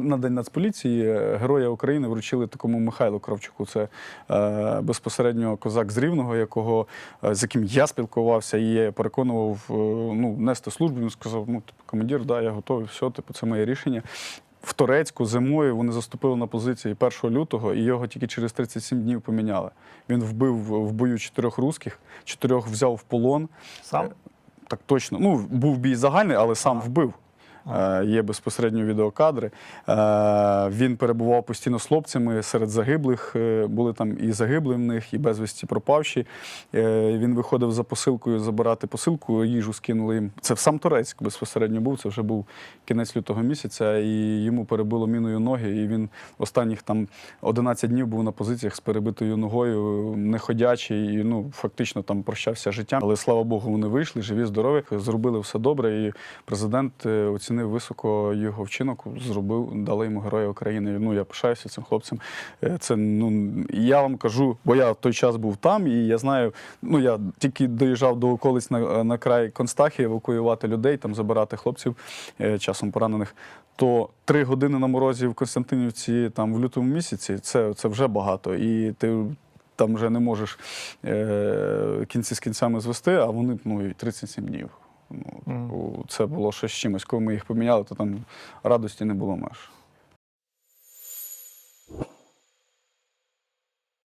На день Нацполіції е, Героя України вручили такому Михайлу Кравчуку. Це е, безпосередньо козак з Рівного, якого е, з яким я спілкувався і я переконував е, ну, нести службу. Він сказав: ну, типу, командир, да, я готовий, все, типу, це моє рішення. В Торецьку зимою вони заступили на позиції 1 лютого, і його тільки через 37 днів поміняли. Він вбив в бою чотирьох русських, чотирьох взяв в полон. Сам? Так точно. Ну, був бій загальний, але сам вбив. Е, Є безпосередньо відеокадри. Е, Він перебував постійно з хлопцями серед загиблих. Е, Були там і загиблі в них, і безвісті пропавші. Він виходив за посилкою забирати посилку, їжу скинули їм. Це в сам Турецьк безпосередньо був. Це вже був кінець лютого місяця, і йому перебило міною ноги. І він останніх там 11 днів був на позиціях з перебитою ногою, неходячий, і ну фактично там прощався життям. Але слава Богу, вони вийшли, живі, здорові, зробили все добре. І президент е, оцінив високо його вчинок, зробив, дали йому Героя України. Ну я пишаюся цим хлопцем. Е, Це ну я вам кажу, бо я в той час був там, і я знаю. Ну я тільки доїжджав до околиць на, на край Констахи, евакуювати людей, там забирати хлопців е, часом поранених. То три години на морозі в Константинівці, там в лютому місяці, це, це вже багато. І ти там вже не можеш е, кінці з кінцями звести, а вони ну, і 37 днів. Ну, mm. Це було щось чимось. Коли ми їх поміняли, то там радості не було меж.